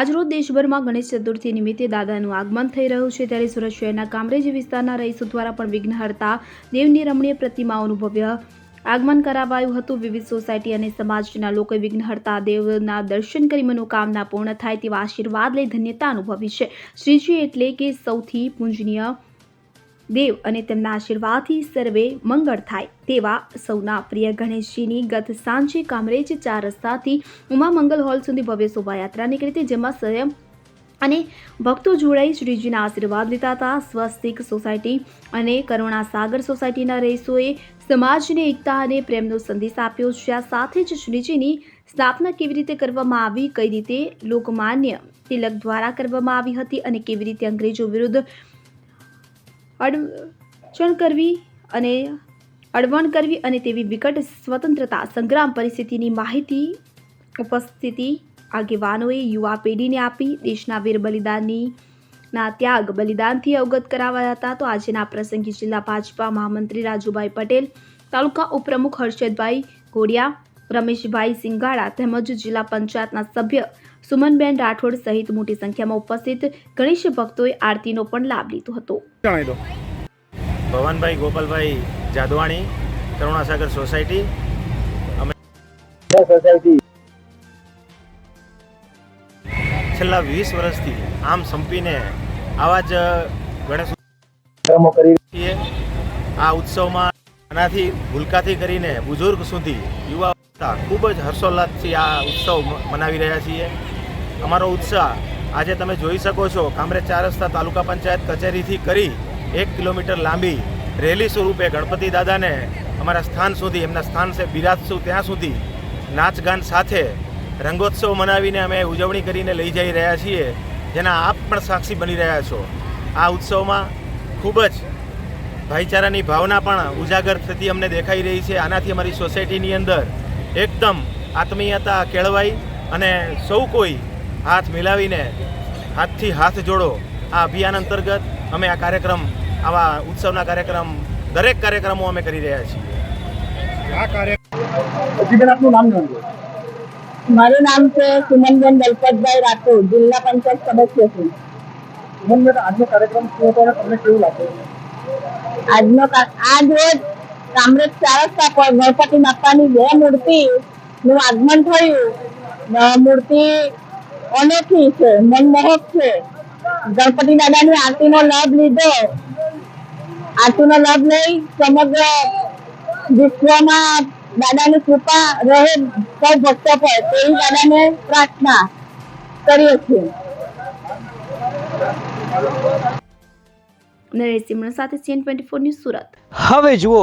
આજરોજ દેશભરમાં ગણેશ ચતુર્થી નિમિત્તે દાદાનું આગમન થઈ રહ્યું છે. ત્યારે સુરત શહેરના કામરેજ વિસ્તારના રહીશો દ્વારા પણ વિઘ્નહર્તા દેવની રમણીય પ્રતિમાઓનું ભવ્ય આગમન કરાવાયું હતું. વિવિધ સોસાયટી અને સમાજના લોકોએ વિઘ્નહર્તા દેવના દર્શન કરી મનોકામના પૂર્ણ થાય તેવા આશીર્વાદ લઈ ધન્યતા અનુભવી છે. શ્રીજી એટલે કે સૌથી પૂજનીય દેવ અને તેમના આશીર્વાદથી સર્વે મંગળ થાય તેવા સૌના પ્રિય ગણેશજીની ગત સાંજે કામરેજ ચાર રસ્તાથી ઉમા મંગલ હોલ સુધી ભવ્ય શોભાયાત્રા નીકળી હતી, જેમાં સ્વયં અને ભક્તો જોડાઈ શ્રીજીના આશીર્વાદ લીધા હતા. સ્વસ્તિક સોસાયટી અને કરુણા સાગર સોસાયટીના રહીશોએ સમાજને એકતા અને પ્રેમનો સંદેશ આપ્યો છે. આ સાથે જ શ્રીજીની સ્થાપના કેવી રીતે કરવામાં આવી, કઈ રીતે લોકમાન્ય તિલક દ્વારા કરવામાં આવી હતી અને કેવી રીતે અંગ્રેજો વિરુદ્ધ અડચણ કરવી અને અડવણ કરવી અને તેવી વિકટ સ્વતંત્રતા, સંગ્રામ પરિસ્થિતિની માહિતી, ઉપસ્થિતિ આગેવાનોએ યુવા પેઢીને આપી, દેશના વીર બલિદાનની ના ત્યાગ બલિદાનથી અવગત કરાવ્યા હતા. તો આજના પ્રસંગે જિલ્લા ભાજપા મહામંત્રી રાજુભાઈ પટેલ, તાલુકા ઉપપ્રમુખ હર્ષદભાઈ ઘોડિયા રમેશભાઈ સિંગાળા તેમજ જિલ્લા પંચાયતના સભ્ય સુમનબેન રાઠોડ સહિત મોટી સંખ્યામાં ઉપસ્થિત ગણેશ ભક્તોએ આરતીનો પણ લાભ લીધો હતો. ભવનભાઈ ગોપાલભાઈ જાદવાણી કરુણાસાગર સોસાયટી. છેલ્લા વીસ વર્ષથી આમ સંપીને આવા જ ગણેશ કાર્યક્રમો કરી છીએ. આ ઉત્સવમાં આનાથી ભૂલકાથી કરીને બુઝુર્ગ સુધી યુવા ખૂબ જ હર્ષોલ્લાસથી આ ઉત્સવ મનાવી રહ્યા છીએ. અમારો ઉત્સાહ આજે તમે જોઈ શકો છો, કામરેજ ચાર રસ્તા તાલુકા પંચાયત કચેરીથી કરી એક કિલોમીટર લાંબી રેલી સ્વરૂપે ગણપતિ દાદાને અમારા સ્થાન સુધી, એમના સ્થાન છે બિરાજશું ત્યાં સુધી નાચગાન સાથે રંગોત્સવ મનાવીને અમે ઉજવણી કરીને લઈ જઈ રહ્યા છીએ, જેના આપ પણ સાક્ષી બની રહ્યા છો. આ ઉત્સવમાં ખૂબ જ ભાઈચારાની ભાવના પણ ઉજાગર થતી અમને દેખાઈ રહી છે. આનાથી અમારી સોસાયટીની અંદર એકદમ આત્મીયતા કેળવાઈ અને સૌ કોઈ હાથ મિલાવીને હાથથી હાથ જોડો આ અભિયાન અંતર્ગત અમે આ કાર્યક્રમ આવા ઉત્સવના કાર્યક્રમ દરેક કાર્યક્રમો અમે કરી રહ્યા છીએ. આ કાર્ય પછી બેન આપનું નામ મારું નામ છે સુમનબેન દલપતભાઈ રાઠોડ જિલ્લા પંચાયત સદસ્ય છું. સુમનબેન આજનો કાર્યક્રમ શું હતો તમને કેવું લાગ્યું? આજનો આજ રોજ કામરેજ ચાર રસ્તા પર ગણપતિ બાપાની બે મૂર્તિ નું આગમન થયું. મૂર્તિ અનોખી છે મનમોહક છે. ગણપતિ દાદાની આરતીનો લાભ લીધો. આરતીનો લાભ લઈ સમગ્ર વિશ્વમાં દાદાની કૃપા રહે સૌ ભક્તો પર તેવી દાદાને પ્રાર્થના કરીએ છીએ. નરેશ સિમરણ સાથે CN twenty four news Surat. હવે જુઓ